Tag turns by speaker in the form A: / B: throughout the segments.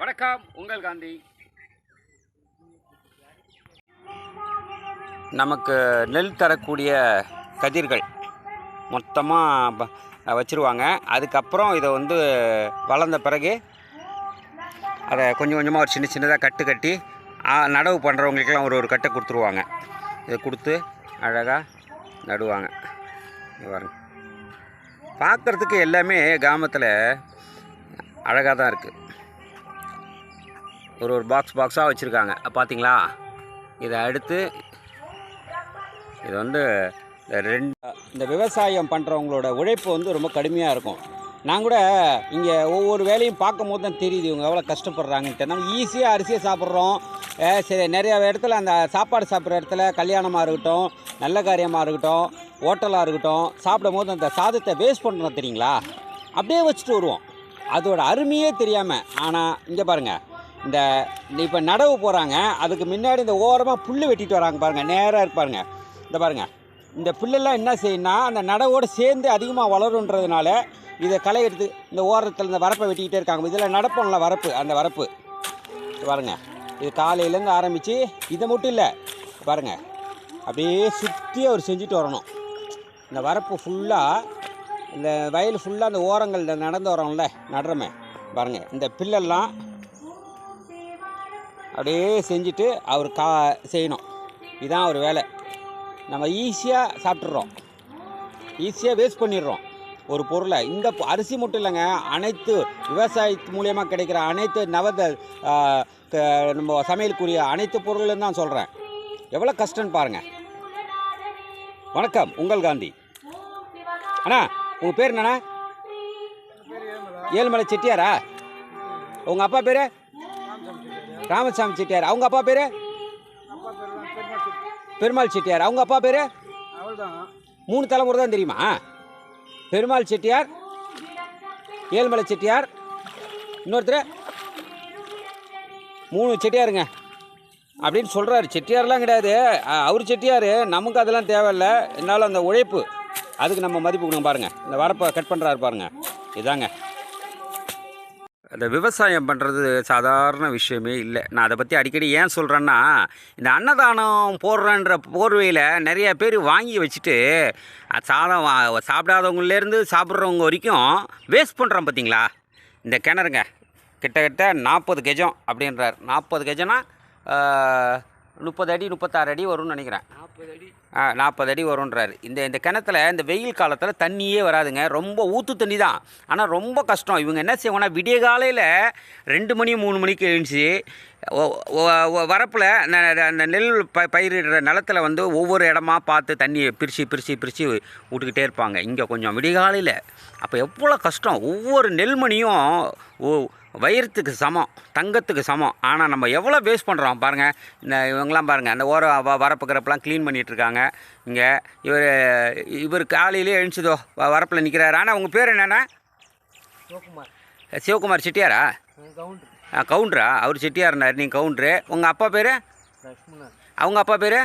A: வணக்கம் உங்கள் காந்தி. நமக்கு நெல் தரக்கூடிய கதிர்கள் மொத்தமாக வச்சுருவாங்க. அதுக்கப்புறம் இதை வந்து வளர்ந்த பிறகு அதை கொஞ்சம் கொஞ்சமாக ஒரு சின்ன சின்னதாக கட்டு கட்டி நடவு பண்ணுறவங்களுக்கெல்லாம் ஒரு ஒரு கட்டை கொடுத்துருவாங்க. இதை கொடுத்து அழகாக நடுவாங்க. பாருங்க. பார்க்குறதுக்கு எல்லாமே கிராமத்தில் அழகாக தான் இருக்குது ஒரு ஒரு பாக்ஸ் பாக்ஸாக வச்சுருக்காங்க. பார்த்தீங்களா இதை அடுத்து இது வந்து இந்த ரெண்டு இந்த விவசாயம் பண்ணுறவங்களோட உழைப்பு வந்து ரொம்ப கடுமையாக இருக்கும். நான் கூட இங்கே ஒவ்வொரு வேலையும் பார்க்கும் போது தான் தெரியுது இவங்க எவ்வளோ கஷ்டப்படுறாங்கன்ட்டு. நம்ம ஈஸியாக அரிசியை சாப்பிட்றோம். சரி நிறைய இடத்துல அந்த சாப்பாடு சாப்பிட்ற இடத்துல கல்யாணமாக இருக்கட்டும் நல்ல காரியமாக இருக்கட்டும் ஹோட்டலாக இருக்கட்டும் சாப்பிடும் போது அந்த சாதத்தை வேஸ்ட் பண்ணுறோம் தெரியுங்களா? அப்படியே வச்சுட்டு வருவோம். அதோட அருமையே தெரியாமல் ஆனால் இங்கே பாருங்கள் இந்த இப்போ நடவு போகிறாங்க அதுக்கு முன்னாடி இந்த ஓரமாக புல் வெட்டிட்டு வராங்க பாருங்கள் நேராக இருப்பாருங்க இந்த பாருங்கள் இந்த புல்லெல்லாம் என்ன செய்யணும்னா அந்த நடவோடு சேர்ந்து அதிகமாக வளருன்றதுனால இதை களை எடுத்து இந்த ஓரத்தில் இந்த வரப்பை வெட்டிக்கிட்டே இருக்காங்க. இதில் நடப்போம்ல வரப்பு அந்த வரப்பு. பாருங்கள் பாருங்க இது காலையிலேருந்து ஆரம்பித்து இதை மட்டும் இல்லை பாருங்கள் அப்படியே சுற்றி அவர் செஞ்சுட்டு வரணும். இந்த வரப்பு ஃபுல்லாக இந்த வயல் ஃபுல்லாக அந்த ஓரங்கள் நடந்து வரோம்ல நடுறமே பாருங்கள் இந்த பில்லெல்லாம் அப்படியே செஞ்சுட்டு அவர் கா செய்யணும். இதுதான் அவர் வேலை. நம்ம ஈஸியாக சாப்பிட்றோம் ஈஸியாக வேஸ்ட் பண்ணிடுறோம். ஒரு பொருளை. இந்த அரிசி மட்டும் இல்லைங்க அனைத்து விவசாயத்து மூலியமாக கிடைக்கிற அனைத்து நவத க- நம்ம சமையலுக்குரிய அனைத்து பொருளும் தான் சொல்கிறேன் எவ்வளோ கஷ்டம்னு பாருங்கள் வணக்கம். உங்கள் காந்தி. அண்ணா உங்கள் பேர் என்னண்ணா? ஏழுமலை செட்டியாரா? உங்கள் அப்பா பேர்? ராமசாமி செட்டியார். அவங்க அப்பா பேர்? பெருமாள் செட்டியார். அவங்க அப்பா பேர்? மூணு தலைமுறை தான் தெரியுமா? பெருமாள் செட்டியார் ஏழுமலை செட்டியார் இன்னொருத்தர்? மூணு செட்டியாருங்க. அப்படின்னு சொல்கிறாரு செட்டியார்லாம் கிடையாது. அவர் செட்டியார். நமக்கு அதெல்லாம் தேவையில்ல. இருந்தாலும் அந்த உழைப்பு அதுக்கு நம்ம மதிப்பு கொடுங்க பாருங்கள் இந்த வரப்பை கட் பண்ணுறாரு பாருங்கள் இதாங்க. அந்த விவசாயம் பண்ணுறது சாதாரண விஷயமே இல்லை. நான் அதை பற்றி அடிக்கடி ஏன் சொல்கிறேன்னா இந்த அன்னதானம் போடுறன்ற போர்வையில் நிறைய பேர் வாங்கி வச்சுட்டு அது சாதம் வா- சாப்பிடாதவங்கலேருந்து சாப்பிட்றவங்க வரைக்கும் வேஸ்ட் பண்ணுறோம் பார்த்தீங்களா இந்த கிணறுங்க. கிட்டத்தட்ட நாற்பது கெஜம் அப்படின்றார். நாற்பது கெஜம்னா முப்பது அடி முப்பத்தாறு அடி வரும்னு நினைக்கிறேன். ஆ நாற்பது அடி வரும்ன்றாரு. இந்த இந்த கிணத்துல இந்த வெயில் காலத்தில் தண்ணியே வராதுங்க. ரொம்ப ஊற்று தண்ணி தான். ஆனால் ரொம்ப கஷ்டம். இவங்க என்ன செய்வாங்கன்னா விடிய காலையில் ரெண்டு மணி மூணு மணிக்கு எழுந்துச்சு வரப்பில் அந்த நெல் ப பயிரிடுற நிலத்துல வந்து ஒவ்வொரு இடமா பார்த்து தண்ணியை பிரித்து பிரித்து பிரித்து விட்டுக்கிட்டே இருப்பாங்க. இங்கே கொஞ்சம் விடிகாலையில். அப்போ எவ்வளோ கஷ்டம். ஒவ்வொரு நெல்மணியும் ஓ வயிறத்துக்கு சமம் தங்கத்துக்கு சமம். ஆனால் நம்ம எவ்வளோ வேஸ்ட் பண்ணுறோம் பாருங்கள் இந்த இவங்கெல்லாம் பாருங்கள் அந்த ஓர வ- வரப்பு கிரப்பெல்லாம் க்ளீன் பண்ணிகிட்ருக்காங்க இங்கே இவர் இவர் காலையிலே எழுந்துச்சதோ வரப்பில் நிற்கிறாரு ஆனால் உங்கள் பேர் என்னென்னா
B: சிவகுமார்.
A: சிவகுமார் செட்டியாரா? ஆ, கவுண்டரா? அவர் செட்டியார்னார் நீங்கள் கவுண்டரு. உங்கள் அப்பா பேர்? அவங்க அப்பா பேர்?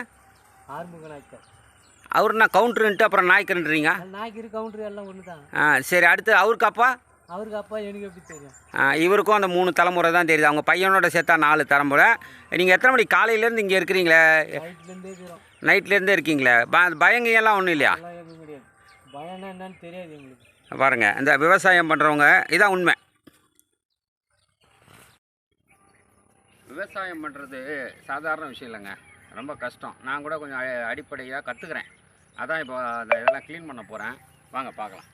A: அவர் என்ன கவுண்டருன்ட்டு அப்புறம் நாய்க்கருன்றீங்க?
B: நாய்க்கர் கவுண்டர் எல்லாம் ஒன்று தான்
A: ஆ சரி அடுத்து அவருக்கு அப்பா?
B: அவருக்கு அப்பா எனக்கு எப்படி தெரியும்?
A: ஆ, இவருக்கும் அந்த மூணு தலைமுறை தான் தெரியுது. அவங்க பையனோட சேர்த்தா நாலு தலைமுறை. நீங்கள் எத்தனை மணி காலையிலேருந்து இங்கே இருக்கிறீங்களே?
B: நைட்லேருந்தே
A: இருக்கீங்களே? ப பயங்கெல்லாம் ஒன்றும் இல்லையா?
B: பயம்னா என்னன்னு தெரியாது எங்களுக்கு.
A: பாருங்கள் இந்த விவசாயம் பண்ணுறவங்க இதான் உண்மை. விவசாயம் பண்ணுறது சாதாரண விஷயம் இல்லைங்க. ரொம்ப கஷ்டம். நான் கூட கொஞ்சம் அடிப்படையாக கற்றுக்குறேன் அதான் இப்போ அந்த இதெல்லாம் க்ளீன் பண்ண போகிறேன் வாங்க பார்க்கலாம்.